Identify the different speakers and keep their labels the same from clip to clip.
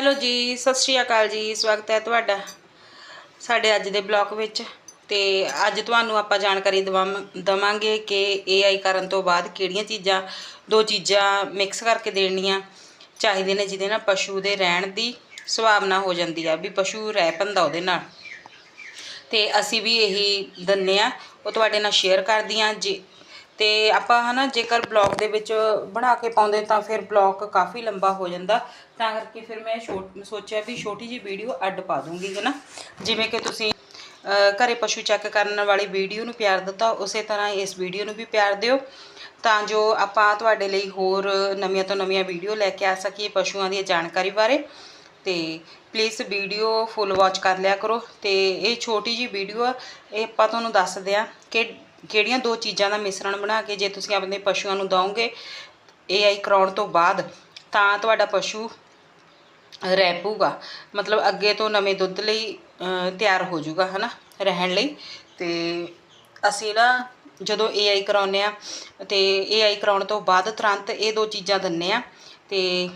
Speaker 1: Hello ਜੀ, ਸਤਿ ਸ਼੍ਰੀ ਅਕਾਲ ਜੀ, ਸਵਾਗਤ ਹੈ ਤੁਹਾਡਾ ਸਾਡੇ ਅੱਜ ਦੇ ਬਲੌਗ ਵਿੱਚ। ਤੇ ਅੱਜ ਤੁਹਾਨੂੰ ਆਪਾਂ ਜਾਣਕਾਰੀ ਦਵਾਮ- ਦਵਾਂਗੇ ਕਿ AI ਕਰਨ ਤੋਂ ਬਾਅਦ ਕਿਹੜੀਆਂ ਚੀਜ਼ਾਂ, ਦੋ ਚੀਜ਼ਾਂ ਮਿਕਸ ਕਰਕੇ ਦੇਣੀਆਂ ਚਾਹੀਦੇ ਨੇ, ਜਿਹਦੇ ਨਾਲ ਪਸ਼ੂ ਦੇ ਰਹਿਣ ਦੀ ਸੁਭਾਵਨਾ ਹੋ ਜਾਂਦੀ ਆ, ਵੀ ਪਸ਼ੂ ਰਹਿ ਪੈਂਦਾ ਉਹਦੇ ਨਾਲ। ਤੇ ਅਸੀਂ ਵੀ ਇਹੀ ਦੰਨੇ ਆ, ਉਹ ਤੁਹਾਡੇ ਨਾਲ ਸ਼ੇਅਰ ਕਰਦੀ ਹਾਂ ਜੀ ਤੇ ਆਪਾਂ ਹਨਾ ਜੇਕਰ ਬਲੌਗ ਦੇ ਵਿੱਚ ਬਣਾ ਕੇ ਪਾਉਂਦੇ ਤਾਂ ਫਿਰ ਬਲੌਗ ਕਾਫੀ ਲੰਬਾ ਹੋ ਜਾਂਦਾ। ਤਾਂ ਕਰਕੇ ਫਿਰ ਮੈਂ ਛੋਟ ਸੋਚਿਆ ਵੀ ਛੋਟੀ ਜੀ ਵੀਡੀਓ ਅੱਡ ਪਾ ਦੂੰਗੀ ਹਨਾ। ਜਿਵੇਂ ਕਿ ਤੁਸੀਂ ਅ, ਘਰੇ ਪਸ਼ੂ ਚੈੱਕ ਕਰਨ ਵਾਲੀ ਵੀਡੀਓ ਨੂੰ ਪਿਆਰ ਦਿੱਤਾ ਉਸੇ ਤਰ੍ਹਾਂ ਇਸ ਵੀਡੀਓ ਨੂੰ ਵੀ ਪਿਆਰ ਦਿਓ। ਤਾਂ ਜੋ ਆਪਾਂ ਤੁਹਾਡੇ ਲਈ ਹੋਰ ਨਵੀਆਂ ਤੋਂ ਨਵੀਆਂ ਵੀਡੀਓ ਲੈ ਕੇ ਆ ਸਕੀਏ ਪਸ਼ੂਆਂ ਦੀ ਜਾਣਕਾਰੀ ਬਾਰੇ। ਤੇ ਪਲੀਜ਼ ਵੀਡੀਓ ਫੁੱਲ ਵਾਚ ਕਰ ਲਿਆ ਕਰੋ। ਤੇ ਇਹ ਛੋਟੀ ਜੀ ਵੀਡੀਓ ਆ ਇਹ ਆਪਾਂ ਤੁਹਾਨੂੰ ਦੱਸਦੇ ਆ ਕਿ ਕਿਹੜੀਆਂ ਦੋ ਚੀਜ਼ਾਂ ਦਾ ਮਿਸ਼ਰਣ ਬਣਾ ਕੇ ਜੇ ਤੁਸੀਂ ਆਪਣੇ ਪਸ਼ੂਆਂ ਨੂੰ ਦਵੋਗੇ AI ਕਰਾਉਣ ਤੋਂ ਬਾਅਦ, ਤਾਂ ਤੁਹਾਡਾ ਪਸ਼ੂ ਰਹਿ ਪਊਗਾ। ਮਤਲਬ ਅੱਗੇ ਤੋਂ ਨਵੇਂ ਦੁੱਧ ਲਈ ਤਿਆਰ ਹੋ ਜਾਊਗਾ, ਹਨਾ, ਰਹਿਣ ਲਈ। ਤੇ ਅਸੀਂ ਨਾ ਜਦੋਂ AI ਕਰਾਉਂਦੇ ਆ ਤੇ AI ਕਰਾਉਣ ਤੋਂ ਬਾਅਦ ਤੁਰੰਤ ਇਹ ਦੋ ਚੀਜ਼ਾਂ ਦਿੰਨੇ ਆ ਤੇ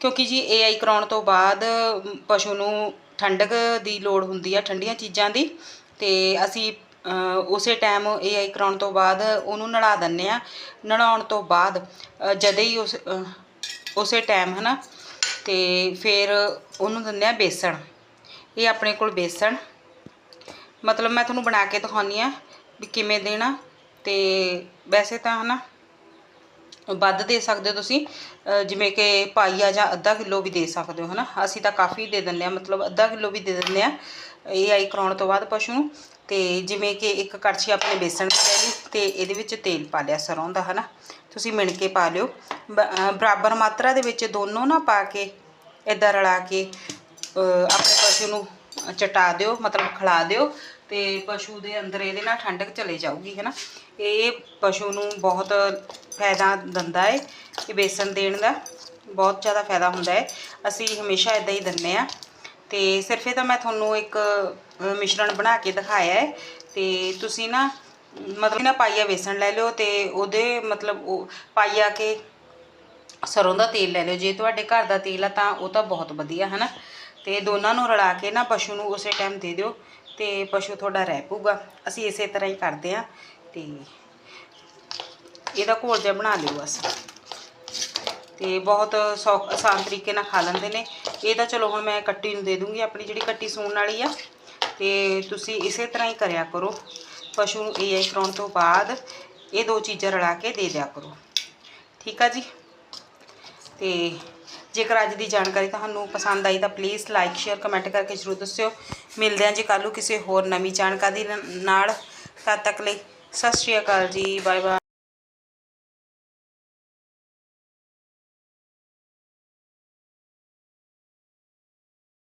Speaker 1: ਕਿਉਂਕਿ ਜੀ AI ਕਰਾਉਣ ਤੋਂ ਬਾਅਦ ਪਸ਼ੂ ਨੂੰ ਠੰਡਕ ਦੀ ਲੋੜ ਹੁੰਦੀ ਆ, ਠੰਡੀਆਂ ਚੀਜ਼ਾਂ ਦੀ। ਤੇ ਅਸੀਂ ਉਸੇ ਟਾਈਮ ਏ ਆਈ ਕਰਾਉਣ ਤੋਂ ਬਾਅਦ ਉਹਨੂੰ ਨਲਾ ਦਿੰਦੇ ਹਾਂ। ਨਲਾਉਣ ਤੋਂ ਬਾਅਦ ਅ, ਜਦੇ ਹੀ ਉਸ ਉਸੇ ਟਾਈਮ ਹੈ ਨਾ ਅਤੇ ਫਿਰ ਉਹਨੂੰ ਦਿੰਦੇ ਆ ਬੇਸਣ। ਇਹ ਆਪਣੇ ਕੋਲ ਬੇਸਣ। ਮਤਲਬ ਮੈਂ ਤੁਹਾਨੂੰ ਬਣਾ ਕੇ ਦਿਖਾਉਣੀ ਆ ਵੀ ਕਿਵੇਂ ਦੇਣਾ। ਅਤੇ ਵੈਸੇ ਤਾਂ ਹੈ ਨਾ ਵੱਧ ਦੇ ਸਕਦੇ ਹੋ ਤੁਸੀਂ। ਜਿਵੇਂ ਕਿ ਪਾਈਆ ਜਾਂ ਅੱਧਾ ਕਿਲੋ ਵੀ ਦੇ ਸਕਦੇ ਹੋ, ਹਨਾ? ਅਸੀਂ ਤਾਂ ਕਾਫੀ ਦੇ ਦਿੰਦੇ ਆ ਮਤਲਬ ਅੱਧਾ ਕਿਲੋ ਵੀ ਦੇ ਦਿੰਦੇ ਆ ਇਹ ਆਈ ਕਰਾਉਣ ਤੋਂ ਬਾਅਦ ਪਸ਼ੂ ਨੂੰ। ਤੇ ਜਿਵੇਂ ਕਿ ਇੱਕ ਕੜਛੀ ਆਪਣੇ ਬੇਸਣ ਦੀ ਲੈ ਲਈ ਤੇ ਇਹਦੇ ਵਿੱਚ ਤੇਲ ਪਾ ਲਿਆ ਸਰੋਂ ਦਾ, ਹਨਾ? ਤੁਸੀਂ ਮਿਣ ਕੇ ਪਾ ਲਿਓ। ਬ- ਬਰਾਬਰ ਮਾਤਰਾ ਦੇ ਵਿੱਚ ਦੋਨੋਂ ਨਾ ਪਾ ਕੇ ਇਦਾਂ ਰਲਾ ਕੇ ਆਪਣੇ ਪਸ਼ੂ ਨੂੰ ਚਟਾ ਦਿਓ, ਮਤਲਬ ਖਿਲਾ ਦਿਓ ਤੇ ਪਸ਼ੂ ਦੇ ਅੰਦਰ ਇਹਦੇ ਨਾਲ ਠੰਡਕ ਚਲੇ ਜਾਊਗੀ ਹੈ ਨਾ ਇਹ ਪਸ਼ੂ ਨੂੰ ਬਹੁਤ ਫਾਇਦਾ ਦਿੰਦਾ ਹੈ ਇਹ ਬੇਸਣ ਦੇਣ ਦਾ ਬਹੁਤ ਜ਼ਿਆਦਾ ਫਾਇਦਾ ਹੁੰਦਾ ਹੈ ਅਸੀਂ ਹਮੇਸ਼ਾ ਇਦਾਂ ਹੀ ਦਿੰਨੇ ਆ ਤੇ ਸਿਰਫ ਇਹ ਤਾਂ ਮੈਂ ਤੁਹਾਨੂੰ ਇੱਕ ਮਿਸ਼ਰਣ ਬਣਾ ਕੇ ਦਿਖਾਇਆ ਹੈ ਤੇ ਤੁਸੀਂ ਨਾ, ਮਤਲਬ ਨਾ ਪਾਈਆ ਬੇਸਣ ਲੈ ਲਿਓ ਤੇ ਉਹਦੇ ਮਤਲਬ ਉਹ ਪਾਈਆ ਕੇ ਸਰੋਂ ਦਾ ਤੇਲ ਲੈ ਲਿਓ। ਜੇ ਤੁਹਾਡੇ ਘਰ ਦਾ ਤੇਲ ਆ ਤਾਂ ਉਹ ਤਾਂ ਬਹੁਤ ਵਧੀਆ ਹੈ ਨਾ ਤੇ ਦੋਨਾਂ ਨੂੰ ਰਲਾ ਕੇ ਨਾ ਪਸ਼ੂ ਨੂੰ ਉਸੇ ਟਾਈਮ ਦੇ ਦਿਓ ਤੇ ਪਸ਼ੂ ਤੁਹਾਡਾ ਰਹਿ ਪਊਗਾ। ਅਸੀਂ ਇਸੇ ਤਰ੍ਹਾਂ ਹੀ ਕਰਦੇ ਆ ਤੇ ਇਹਦਾ ਘੋਲ ਜਿਹਾ ਬਣਾ ਲਿਓ ਬਸ। ਤੇ ਬਹੁਤ ਸੌਖ, ਆਸਾਨ ਤਰੀਕੇ ਨਾਲ ਖਾ ਲੈਂਦੇ ਨੇ। ਇਹ ਤਾਂ ਚਲੋ ਹੁਣ ਮੈਂ ਕੱਟੀ ਨੂੰ ਦੇ ਦੂੰਗੀ, ਆਪਣੀ ਜਿਹੜੀ ਕੱਟੀ ਸੂਣ ਵਾਲੀ ਆ। ਤੇ ਤੁਸੀਂ ਇਸੇ ਤਰ੍ਹਾਂ ਹੀ ਕਰਿਆ ਕਰੋ। ਪਸ਼ੂ ਨੂੰ ਇਹ ਕਰਾਉਣ ਤੋਂ ਬਾਅਦ ਇਹ ਦੋ ਚੀਜ਼ਾਂ ਰਲਾ ਕੇ ਦੇ ਦਿਆ ਕਰੋ। ਠੀਕ ਆ ਜੀ? ਤੇ ਜੇਕਰ ਅੱਜ ਦੀ ਜਾਣਕਾਰੀ ਤੁਹਾਨੂੰ ਪਸੰਦ ਆਈ ਤਾਂ ਪਲੀਜ਼ ਲਾਈਕ ਸ਼ੇਅਰ ਕਮੈਂਟ ਕਰਕੇ ਜ਼ਰੂਰ ਦੱਸਿਓ। ਮਿਲਦੇ ਹਾਂ ਜੀ ਕੱਲ੍ਹ ਨੂੰ ਕਿਸੇ ਹੋਰ ਨਵੀਂ ਜਾਣਕਾਰੀ ਨਾਲ। ਤਦ ਤੱਕ ਲਈ ਸਤਿ ਸ਼੍ਰੀ ਅਕਾਲ ਜੀ ਬਾਏ ਬਾਏ